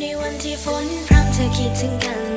ในวันที่ฝนพรำเธอคิดถึงกัน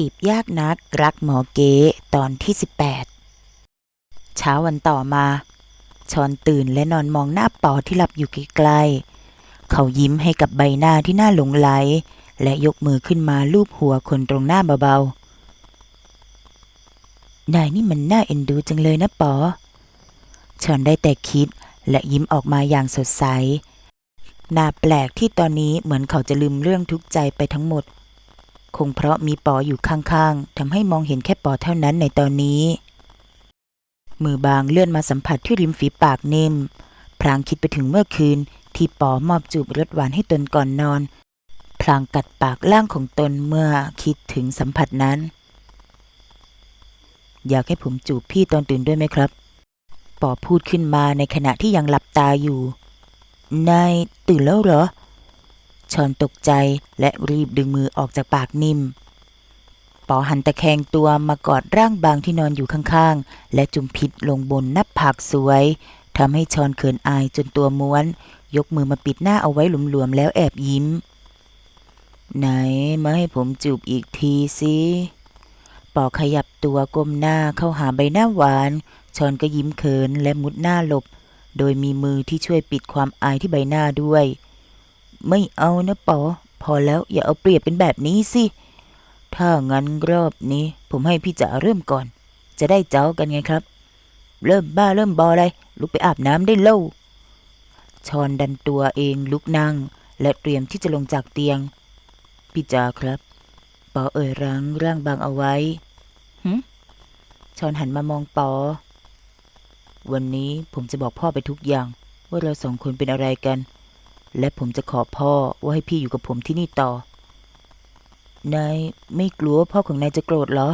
จีบยากนักรักหมอเก๋ตอนที่ 18 เช้าวันต่อมาชอนตื่นและนอนมองหน้าปอที่หลับอยู่ใกล้ๆเขายิ้มให้กับใบหน้าที่น่าหลงไหล และยกมือขึ้นมาลูบหัวคนตรงหน้าเบาๆ นายนี่มันน่าเอ็นดูจังเลยนะปอ ชอนได้แต่คิดและยิ้มออกมาอย่างสดใสน่าแปลกที่ตอนนี้เหมือนเขาจะลืมเรื่องทุกข์ใจไปทั้งหมด คงเพราะมีปออยู่ข้างๆทำให้มองเห็นแค่ปอเท่านั้นในตอนนี้ มือบางเลื่อนมาสัมผัสที่ริมฝีปากนิ่มพลางคิดไปถึงเมื่อคืน ที่ปอมอบจูบรสหวานให้ตนก่อนนอน พลางกัดปากล่างของตนเมื่อคิดถึงสัมผัสนั้น อยากให้ผมจูบพี่ตอนตื่นด้วยไหมครับ ปอพูดขึ้นมาในขณะที่ยังหลับตาอยู่ นายตื่นแล้วเหรอ ชอนตกใจและรีบดึงมือออกจากปากนิ่ม ปอหันตะแคงตัวมากอดร่างบางที่นอนอยู่ข้างๆ และจุมพิษลงบนน้าผากสวยทำให้ชอนเขินอายจนตัวม้วน ยกมือมาปิดหน้าเอาไว้หลวมๆแล้วแอบยิ้ม ไหนมาให้ผมจูบอีกทีสิปอขยับตัวก้มหน้าเข้าหาใบหน้าหวาน ชอนก็ยิ้มเขินและมุดหน้าหลบ โดยมีมือที่ช่วยปิดความอายที่ใบหน้าด้วย ไม่เอานะปอ พอแล้วอย่าเอาเปรียบเป็นแบบนี้สิ ถ้างั้นรอบนี้ ผมให้พี่จ๋าเริ่มก่อน จะได้เจ้ากันไงครับ เริ่มบ้าเริ่มบออะไร ลุกไปอาบน้ำได้เล่าชอนดันตัวเองลุกนั่ง และเตรียมที่จะลงจากเตียง พี่จ๋าครับปอเอ่ยรั้งร่างบางเอาไว้หึชอนหันมามองปอ วันนี้ผมจะบอกพ่อไปทุกอย่าง ว่าเราสองคนเป็นอะไรกัน และผมจะขอพ่อว่าให้พี่อยู่กับผมที่นี่ต่อ นายไม่กลัวว่าพ่อของนายจะโกรธเหรอ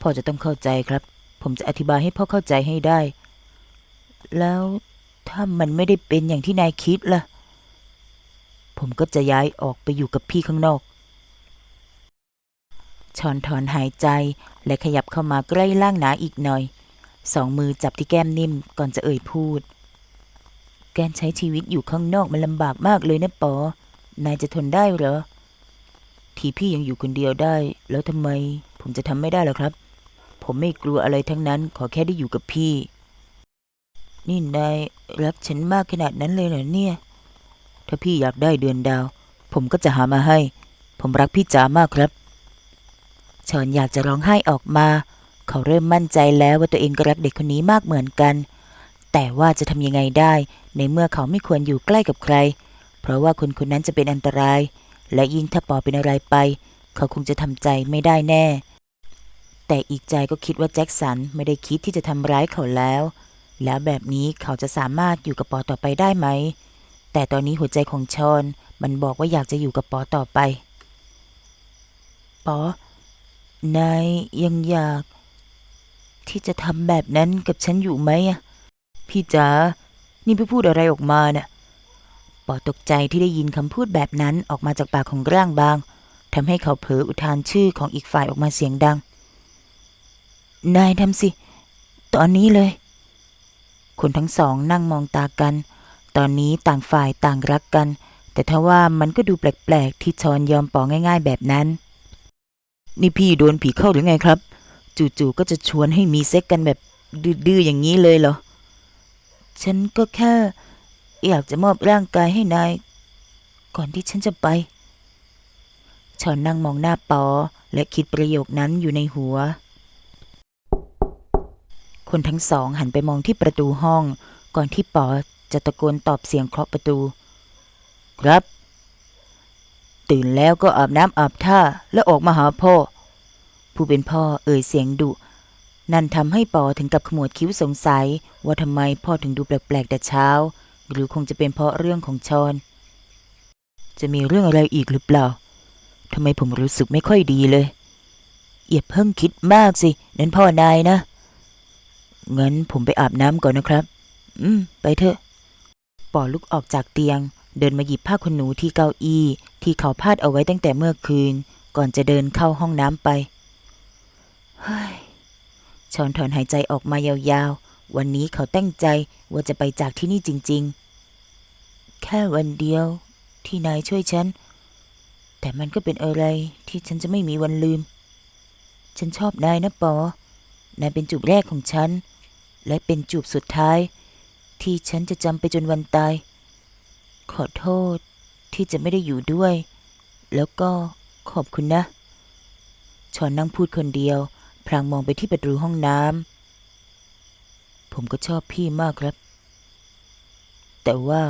พ่อจะต้องเข้าใจครับ ผมจะอธิบายให้พ่อเข้าใจให้ได้ แล้วถ้ามันไม่ได้เป็นอย่างที่นายคิดล่ะ ผมก็จะย้ายออกไปอยู่กับพี่ข้างนอกชอนถอนหายใจและขยับเข้ามาใกล้ล่างหนาอีกหน่อย สองมือจับที่แก้มนิ่มก่อนจะเอ่ยพูด การใช้ชีวิตอยู่ข้างนอกมันลำบากมากเลยนะปอ นายจะทนได้เหรอ ที่พี่ยังอยู่คนเดียวได้ แล้วทำไม ผมจะทำไม่ได้หรอครับ ผมไม่กลัวอะไรทั้งนั้น ขอแค่ได้อยู่กับพี่ นี่นายรักฉันมากขนาดนั้นเลยเหรอเนี่ย ถ้าพี่อยากได้เดือนดาว ผมก็จะหามาให้ ผมรักพี่จ๋ามากครับชอนอยากจะร้องไห้ออกมา เขาเริ่มมั่นใจแล้วว่าตัวเองก็รักเด็กคนนี้มากเหมือนกัน แต่ว่าจะทำยังไงได้ ในเมื่อเขาไม่ควรอยู่ใกล้กับใคร เพราะว่าคนคนนั้นจะเป็นอันตราย และยิ่งถ้าปอเป็นอะไรไป เขาคงจะทำใจไม่ได้แน่ แต่อีกใจก็คิดว่าแจ็คสันไม่ได้คิดที่จะทำร้ายเขาแล้ว แล้วแบบนี้เขาจะสามารถอยู่กับปอต่อไปได้ไหม แต่ตอนนี้หัวใจของชอน มันบอกว่าอยากจะอยู่กับปอต่อไป ปอนายยังอยาก ที่จะทำแบบนั้นกับฉันอยู่ไหมอะ พี่จ๋า นี่พี่พูดอะไรออกมาเนี่ยปอตกใจที่ได้ยินคำพูดแบบนั้นออกมาจากปากของร่างบางทำให้เขาเผลออุทานชื่อของอีกฝ่ายออกมาเสียงดัง นายทำสิ ตอนนี้เลย คนทั้งสองนั่งมองตากัน ตอนนี้ต่างฝ่ายต่างรักกัน แต่ถ้าว่ามันก็ดูแปลกๆ ที่ชอนยอมปอง่าย ๆ แบบนั้น นี่พี่โดนผีเข้าหรือไงครับ จู่ๆก็จะชวนให้มีเซ็กกันแบบดื้อๆอย่างนี้เลยเหรอ ฉันก็แค่ อยากจะมอบร่างกายให้นาย ก่อนที่ฉันจะไปชอนนั่งมองหน้าปอ และคิดประโยคนั้นอยู่ในหัว คนทั้งสองหันไปมองที่ประตูห้อง ก่อนที่ปอจะตะโกนตอบเสียงเคาะประตู ครับ ตื่นแล้วก็อาบน้ำอาบท่าแล้วออกมาหาพ่อ ผู้เป็นพ่อเอ่ยเสียงดุ นั่นทำให้ปอถึงกับขมวดคิ้วสงสัย ว่าทำไมพ่อถึงดูแปลกๆแต่เช้า หรือคงจะเป็นเพราะเรื่องของชอน จะมีเรื่องอะไรอีกหรือเปล่าทำไมผมรู้สึกไม่ค่อยดีเลยอย่าเพิ่งคิดมากสินั่นพ่อนายนะ งั้นผมไปอาบน้ำก่อนนะครับ อืม ไปเถอะ ปอลุกออกจากเตียง เดินมาหยิบผ้าขนหนูที่เก้าอี้ ที่เขาพาดเอาไว้ตั้งแต่เมื่อคืน ก่อนจะเดินเข้าห้องน้ำไป เฮ้ย ชอนถอนหายใจออกมายาวๆ วันนี้เขาตั้งใจว่าจะไปจากที่นี่จริง ๆ แค่วันเดียวที่นายช่วยฉัน แต่มันก็เป็นอะไรที่ฉันจะไม่มีวันลืม ฉันชอบนายนะปอ นายเป็นจูบแรกของฉัน และเป็นจูบสุดท้าย ที่ฉันจะจำไปจนวันตาย ขอโทษที่จะไม่ได้อยู่ด้วย แล้วก็ขอบคุณนะ ชอนนั่งพูดคนเดียว พลางมองไปที่ประตูห้องน้ำ ผมก็ชอบพี่มากครับ แต่ว่า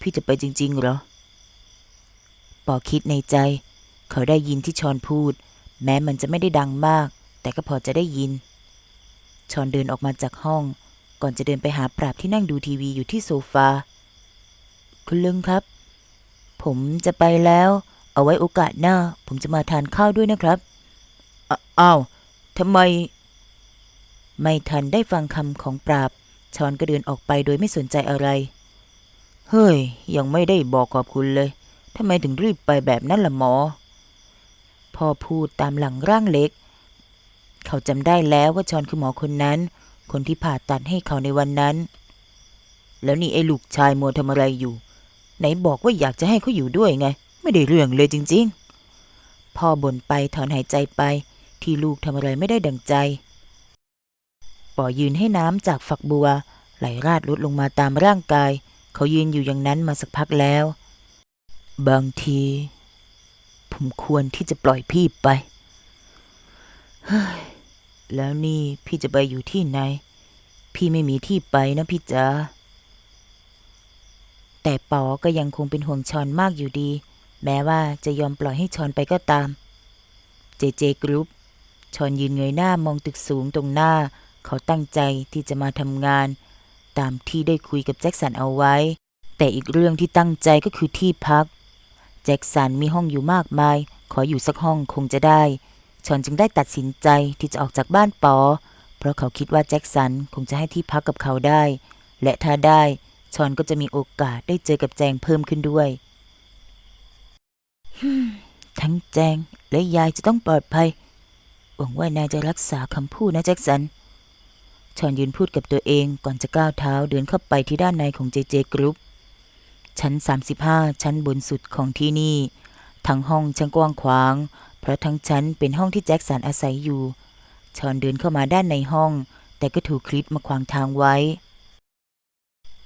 พี่จะไปจริง ๆ เหรอ ปอคิดในใจ เขาได้ยินที่ชอนพูด แม้มันจะไม่ได้ดังมาก แต่ก็พอจะได้ยิน ชอนเดินออกมาจากห้อง ก่อนจะเดินไปหาปราบที่นั่งดูทีวีอยู่ที่โซฟา คุณลุงครับ ผมจะไปแล้ว เอาไว้โอกาสหน้า ผมจะมาทานข้าวด้วยนะครับ อ้าอ้าว ทำไม ไม่ทันได้ฟังคำของปราบชอนก็เดินออกไปโดยไม่สนใจอะไร เฮ้ย ยังไม่ได้บอกขอบคุณเลยทำไมถึงรีบไปแบบนั้นล่ะหมอพ่อพูดตามหลังร่างเล็ก เขาจำได้แล้วว่าชอนคือหมอคนนั้น คนที่ผ่าตัดให้เขาในวันนั้น แล้วนี่ไอ้ลูกชายมัวทำอะไรอยู่ ไหนบอกว่าอยากจะให้เขาอยู่ด้วยไง ไม่ได้เรื่องเลยจริง ๆ พ่อบ่นไปถอนหายใจไป ที่ลูกทำอะไรไม่ได้ดังใจปอยืนให้น้ำจากฝักบัว ไหลราดลดลงมาตามร่างกาย เขายืนอยู่อย่างนั้นมาสักพักแล้ว บางที ผมควรที่จะปล่อยพี่ไปเฮ้ยแล้วนี่พี่จะไปอยู่ที่ไหน พี่ไม่มีที่ไปนะพี่จ๋าแต่ปอก็ยังคงเป็นห่วงชอนมากอยู่ดี แม้ว่าจะยอมปล่อยให้ชอนไปก็ตาม เจเจกรุ๊ป ชอนยืนเงยหน้ามองตึกสูงตรงหน้า เขาตั้งใจที่จะมาทำงาน ตามที่ได้คุยกับแจ็คสันเอาไว้ แต่อีกเรื่องที่ตั้งใจก็คือที่พัก แจ็คสันมีห้องอยู่มากมาย ขออยู่สักห้องคงจะได้ ชอนจึงได้ตัดสินใจที่จะออกจากบ้านปอ เพราะเขาคิดว่าแจ็คสันคงจะให้ที่พักกับเขาได้ และถ้าได้ชอนก็จะมีโอกาสได้เจอกับแจงเพิ่มขึ้นด้วยฮึ่มทั้งแจงและยายจะต้องปลอดภัย หวังว่านายจะรักษาคำพูดนะแจ็คสัน ชอนยืนพูดกับตัวเองก่อนจะก้าวเท้าเดินเข้าไปที่ด้านในของเจเจกรุ๊ปชั้น 35 ชั้นบนสุดของที่นี่ ทั้งห้องช่างกว้างขวาง เพราะทั้งชั้นเป็นห้องที่แจ็คสันอาศัยอยู่ ชอนเดินเข้ามาด้านในห้อง แต่ก็ถูกคลิปมาขวางทางไว้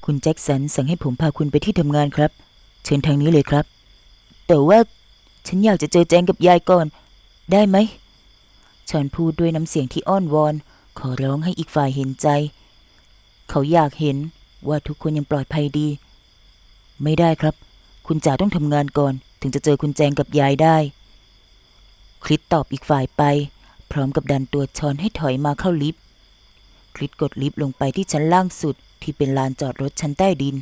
คุณแจ็คสันสั่งให้ผมพาคุณไปที่ทำงานครับ เชิญทางนี้เลยครับ แต่ว่าฉันอยากจะเจอแจงกับยายก่อน ได้ไหม ชอนพูดด้วยน้ำเสียงที่อ้อนวอน ขอร้องให้อีกฝ่ายเห็นใจ เขาอยากเห็นว่าทุกคนยังปลอดภัยดี ไม่ได้ครับ คุณจ๋าต้องทำงานก่อน ถึงจะเจอคุณแจงกับยายได้คริสตอบอีกฝ่ายไป พร้อมกับดันตัวชอนให้ถอยมาเข้าลิฟต์คริสกดลิฟต์ลงไปที่ชั้นล่างสุดที่เป็นลานจอดรถชั้นใต้ดิน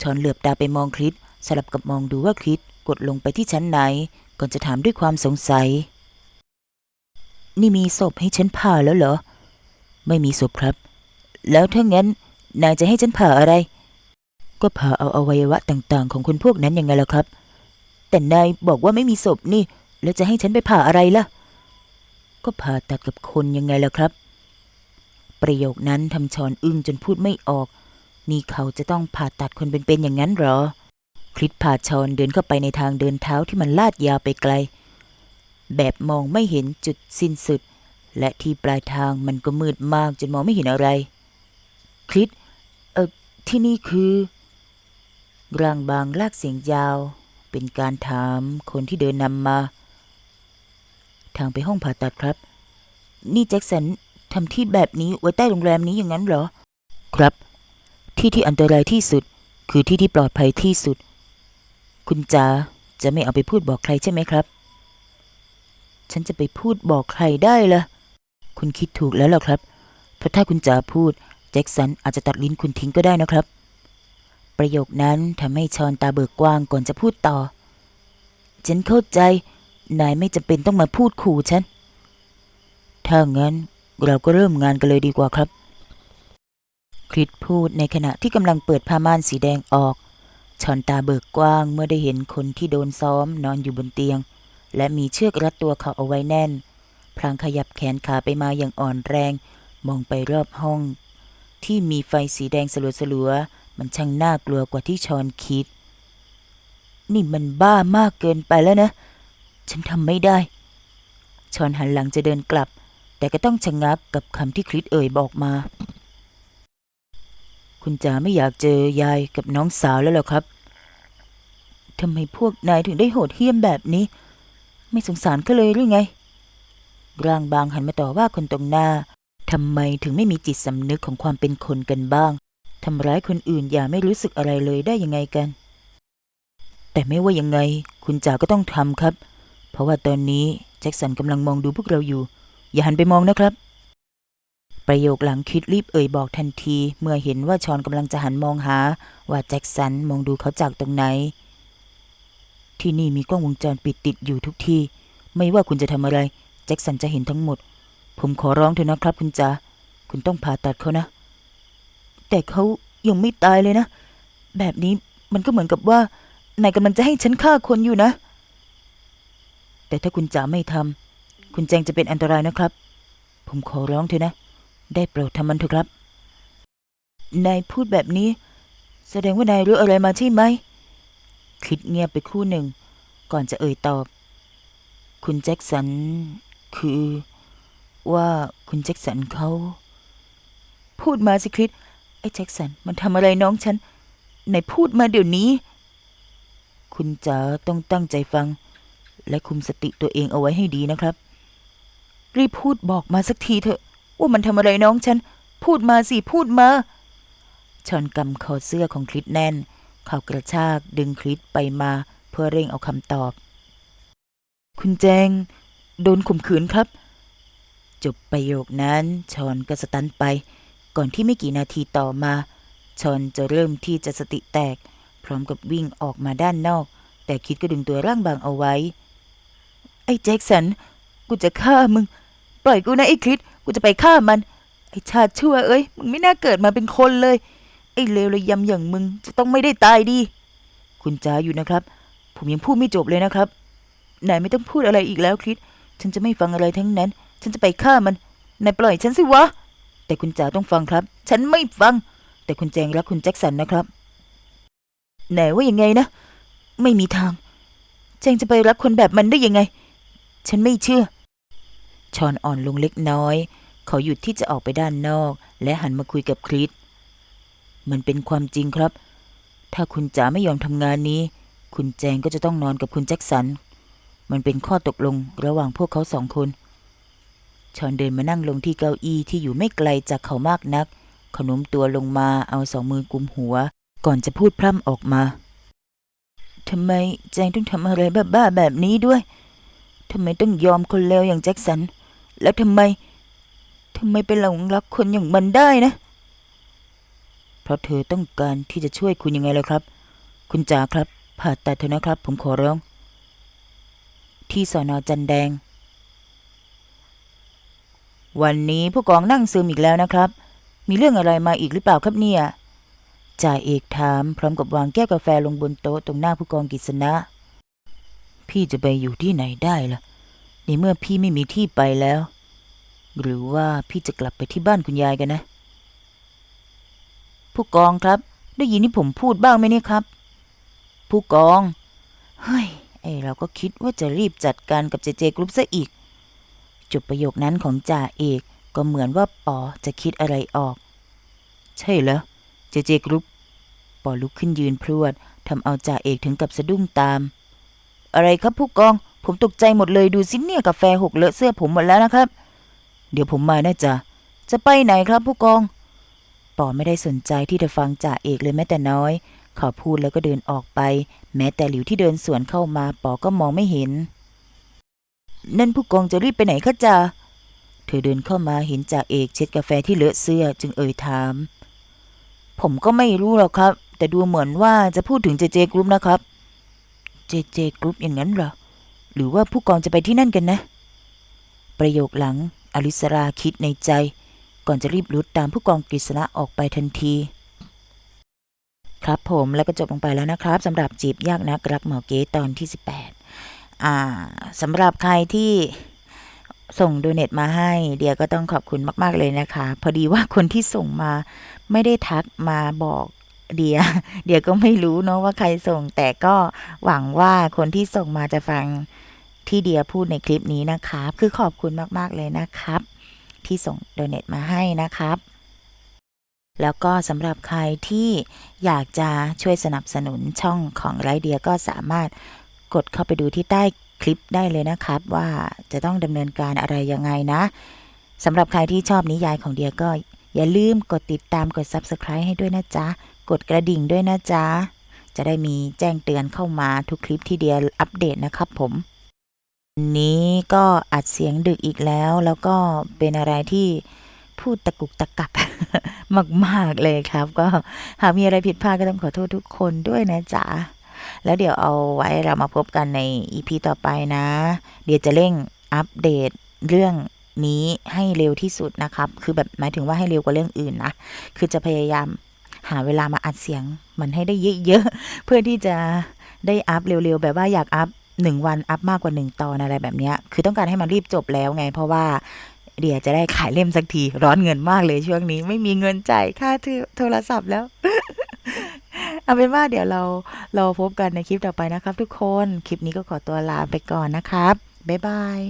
ชอนเหลือบตาไปมองคริสสลับกับมองดูว่าคริสกดลงไปที่ชั้นไหน ก่อนจะถามด้วยความสงสัย นี่มีศพให้ฉันผ่าแล้วเหรอ ไม่มีศพครับ แล้วถ้างั้นนายจะให้ฉันผ่าอะไร ก็ผ่าเอาอวัยวะต่าง ๆ ของคนพวกนั้นยังไงล่ะครับ แต่นายบอกว่าไม่มีศพนี่ แล้วจะให้ฉันไปผ่าอะไรล่ะ ก็ผ่าตัดกับคนยังไงล่ะครับ ประโยคนั้นทำชอนอึ้งจนพูดไม่ออก นี่เขาจะต้องผ่าตัดคนเป็นๆอย่างนั้นเหรอ คริสพาชอนเดินเข้าไปในทางเดินเท้าที่มันลาดยาวไปไกล แบบมองไม่เห็นจุดสิ้นสุด และที่ปลายทางมันก็มืดมากจนมองไม่เห็นอะไรคริสเออที่นี่คือร่างบางลากเสียงยาว เป็นการถามคนที่เดินนำมา ทางไปห้องผ่าตัดครับ นี่แจ็คสันทำที่แบบนี้ไว้ใต้โรงแรมนี้อย่างนั้นเหรอ ครับ ที่ที่อันตรายที่สุด คือที่ที่ปลอดภัยที่สุด คุณจ๋าจะไม่เอาไปพูดบอกใครใช่ไหมครับ ฉันจะไปพูดบอกใครได้ล่ะ คุณคิดถูกแล้วล่ะครับ เพราะถ้าคุณจ๋าพูด แจ็คสันอาจจะตัดลิ้นคุณทิ้งก็ได้นะครับ ประโยคนั้นทำให้ชอนตาเบิกกว้างก่อนจะพูดต่อ ฉันเข้าใจ นายไม่จำเป็นต้องมาพูดขู่ฉัน ถ้างั้นเราก็เริ่มงานกันเลยดีกว่าครับ คริสพูดในขณะที่กำลังเปิดผ้าม่านสีแดงออก ชอนตาเบิกกว้างเมื่อได้เห็นคนที่โดนซ้อมนอนอยู่บนเตียง และมีเชือกรัดตัวเขาเอาไว้แน่น พลางขยับแขนขาไปมาอย่างอ่อนแรง มองไปรอบห้อง ที่มีไฟสีแดงสลัวๆมันช่างน่ากลัวกว่าที่ชอนคิด นี่มันบ้ามากเกินไปแล้วนะ ฉันทำไม่ได้ ชอนหันหลังจะเดินกลับ แต่ก็ต้องชะงักกับคำที่คริสเอ่ยบอกมา คุณจ๋าไม่อยากเจอยายกับน้องสาวแล้วหรอครับทำไมพวกนายถึงได้โหดเหี้ยมแบบนี้ ไม่สงสารเขาเลยหรือไงร่างบางหันมาต่อว่าคนตรงหน้าทำไมถึงไม่มีจิตสำนึกของความเป็นคนกันบ้างทำร้ายคนอื่นอย่าไม่รู้สึกอะไรเลยได้ยังไงกัน แต่ไม่ว่ายังไง คุณจ๋าก็ต้องทำครับ เพราะว่าตอนนี้แจ็คสันกำลังมองดูพวกเราอยู่ อย่าหันไปมองนะครับ ประโยคหลังคิดรีบเอ่ยบอกทันที เมื่อเห็นว่าชอนกำลังจะหันมองหา ว่าแจ็คสันมองดูเขาจากตรงไหน ที่นี่มีกล้องวงจรปิดติดอยู่ทุกที่ไม่ว่าคุณจะทำอะไร แจ็คสันจะเห็นทั้งหมด ผมขอร้องเถอะนะครับ คุณจ๋า คุณต้องผ่าตัดเขานะ แต่เขายังไม่ตายเลยนะ แบบนี้มันก็เหมือนกับว่านายกำลังจะให้ฉันฆ่าคนอยู่นะ แต่ถ้าคุณจ๋าไม่ทำคุณแจงจะเป็นอันตรายนะครับ ผมขอร้องเถอะนะ ได้โปรดทำมันเถอะครับ นายพูดแบบนี้ แสดงว่านายรู้อะไรมาใช่ไหม คิดเงียบไปครู่หนึ่ง ก่อนจะเอ่ยตอบ คุณแจ็คสัน คือ ว่าคุณแจ็คสันเขา พูดมาสิคริสไอ้แจ็คสันมันทำอะไรน้องฉันไหนพูดมาเดี๋ยวนี้ คุณจ๋าต้องตั้งใจฟัง และคุมสติตัวเองเอาไว้ให้ดีนะครับ รีบพูดบอกมาสักทีเถอะ ว่ามันทำอะไรน้องฉัน พูดมาสิ พูดมาชอนกำคอเสื้อของคริสแน่น เขากระชากดึงคริสไปมาเพื่อเร่งเอาคำตอบ คุณแจง โดนข่มขืนครับ จบประโยคนั้นชอนก็สตันไป ก่อนที่ไม่กี่นาทีต่อมาชอนจะเริ่มที่จะสติแตก พร้อมกับวิ่งออกมาด้านนอก แต่คิดก็ดึงตัวร่างบางเอาไว้ ไอ้แจ็คสัน กูจะฆ่ามึง ปล่อยกูนะไอ้คริสกูจะไปฆ่ามัน ไอ้ชาติชั่วเอ้ย มึงไม่น่าเกิดมาเป็นคนเลย ไอ้เลวระยำอย่างมึง จะต้องไม่ได้ตายดี คุณจ๋าอยู่นะครับ ผมยังพูดไม่จบเลยนะครับนายไม่ต้องพูดอะไรอีกแล้วคริสฉันจะไม่ฟังอะไรทั้งนั้น ฉันจะไปฆ่ามันนายปล่อยฉันสิวะ แต่คุณจ๋าต้องฟังครับ ฉันไม่ฟัง แต่คุณแจงรักคุณแจ็คสันนะครับไหนว่ายังไงนะ ไม่มีทาง แจงจะไปรักคนแบบมันได้ยังไง ฉันไม่เชื่อ ชอนอ่อนลงเล็กน้อย เขาหยุดที่จะออกไปด้านนอก และหันมาคุยกับคริส มันเป็นความจริงครับ ถ้าคุณจ๋าไม่ยอมทำงานนี้ คุณแจงก็จะต้องนอนกับคุณแจ็คสัน มันเป็นข้อตกลงระหว่างพวกเขาสองคน ชอนเดินมานั่งลงที่เก้าอี้ที่อยู่ไม่ไกลจากเขามากนัก ขนมตัวลงมาเอาสองมือกุมหัว ก่อนจะพูดพร่ำออกมาทำไมแจงต้องทำอะไรบ้าๆแบบนี้ด้วยทำไมต้องยอมคนเลวอย่างแจ็คสัน แล้วทำไมทำไมไปหลงรักคนอย่างมันได้นะ เพราะเธอต้องการที่จะช่วยคุณยังไงล่ะครับ คุณจ๋าครับ ผ่าตัดเถอะนะครับ ผมขอร้อง ที่สอนอจันแดง วันนี้ผู้กองนั่งซึมอีกแล้วนะครับ มีเรื่องอะไรมาอีกหรือเปล่าครับเนี่ยจ่าเอกถามพร้อมกับวางแก้วกาแฟลงบนโต๊ะตรงหน้าผู้กองกิษณะ พี่จะไปอยู่ที่ไหนได้ล่ะในเมื่อพี่ไม่มีที่ไปแล้ว หรือว่าพี่จะกลับไปที่บ้านคุณยายกันนะ ผู้กองครับ ได้ยินที่ผมพูดบ้างไหมเนี่ยครับ ผู้กอง เฮ้ย ไอเราก็คิดว่าจะรีบจัดการกับเจเจกรุ๊ปซะอีกจบประโยคนั้นของจ่าเอกก็เหมือนว่าปอจะคิดอะไรออก ใช่เหรอเจเจกรุ๊ปปอลุกขึ้นยืนพรวดทำเอาจ่าเอกถึงกับสะดุ้งตาม อะไรครับผู้กอง ผมตกใจหมดเลยดูสิเนี่ยกาแฟหกเลอะเสื้อผมหมดแล้วนะครับ เดี๋ยวผมมานะจ๊ะจะไปไหนครับผู้กอง ปอไม่ได้สนใจที่จะฟังจ่าเอกเลยแม้แต่น้อย เขาพูดแล้วก็เดินออกไป แม้แต่หลิวที่เดินสวนเข้ามาปอก็มองไม่เห็น นั่นผู้กองจะรีบไปไหนคะจ่าเธอเดินเข้ามาเห็นจ่าเอกเช็ดกาแฟที่เลอะเสื้อจึงเอ่ยถาม ผมก็ไม่รู้หรอกครับ แต่ดูเหมือนว่าจะพูดถึงเจเจกรุ๊ปนะครับ เจเจกรุ๊ปอย่างนั้นเหรอ หรือว่าผู้กองจะไปที่นั่นกันนะ ประโยคหลังอลิสราคิดในใจ ก่อนจะรีบรุดตามผู้กองกฤษณะออกไปทันที ครับผมแล้วก็จบลงไปแล้วนะครับสำหรับจีบยากนักรักหมอเก๋ตอนที่ 18 อ่าสำหรับใครที่ส่งโดเนตมาให้ เดียก็ต้องขอบคุณมาก ๆ เลยนะคะ พอดีว่าคนที่ส่งมาไม่ได้ทักมาบอกเดีย เดียก็ไม่รู้เนาะว่าใครส่ง แต่ก็หวังว่าคนที่ส่งมาจะฟังที่เดียพูดในคลิปนี้นะครับ คือขอบคุณมาก ๆ เลยนะครับ ที่ส่งโดเนตมาให้นะครับ แล้วก็สำหรับใครที่อยากจะช่วยสนับสนุนช่องของไรเดียก็สามารถกดเข้าไปดูที่ใต้คลิปได้เลยนะครับ ว่าจะต้องดำเนินการอะไรยังไงนะสำหรับใครที่ชอบนิยายของเดียก็อย่าลืมกดติดตามกด Subscribe ให้ด้วยนะจ๊ะ กดกระดิ่งด้วยนะจ๊ะ จะได้มีแจ้งเตือนเข้ามาทุกคลิปที่เดียอัปเดตนะครับผม นี้ก็อัดเสียงดึกอีกแล้ว แล้วก็เป็นอะไรที่พูดตะกุกตะกักมาก ๆ เลยครับ ก็หากมีอะไรผิดพลาดก็ต้องขอโทษทุกคนด้วยนะจ๊ะ แล้วเดี๋ยวเอาไว้เรามาพบกันใน EP ต่อไปนะ เดี๋ยวจะเร่งอัปเดตเรื่องนี้ให้เร็วที่สุดนะครับ คือแบบหมายถึงว่าให้เร็วกว่าเรื่องอื่นนะ คือจะพยายามหาเวลามาอัดเสียงมันให้ได้เยอะๆ เพื่อที่จะได้อัพเร็วๆ แบบว่าอยากอัพ หนึ่งวันอัพมากกว่าหนึ่งตอนอะไรแบบนี้คือต้องการให้มันรีบจบแล้วไง เพราะว่าเดี๋ยวจะได้ขายเล่มสักที ร้อนเงินมากเลยช่วงนี้ ไม่มีเงินจ่ายค่าโทรศัพท์แล้ว เอาเป็นว่าเดี๋ยวเราเราพบกันในคลิปต่อไปนะครับ ทุกคน คลิปนี้ก็ขอตัวลาไปก่อนนะครับ บ๊ายบาย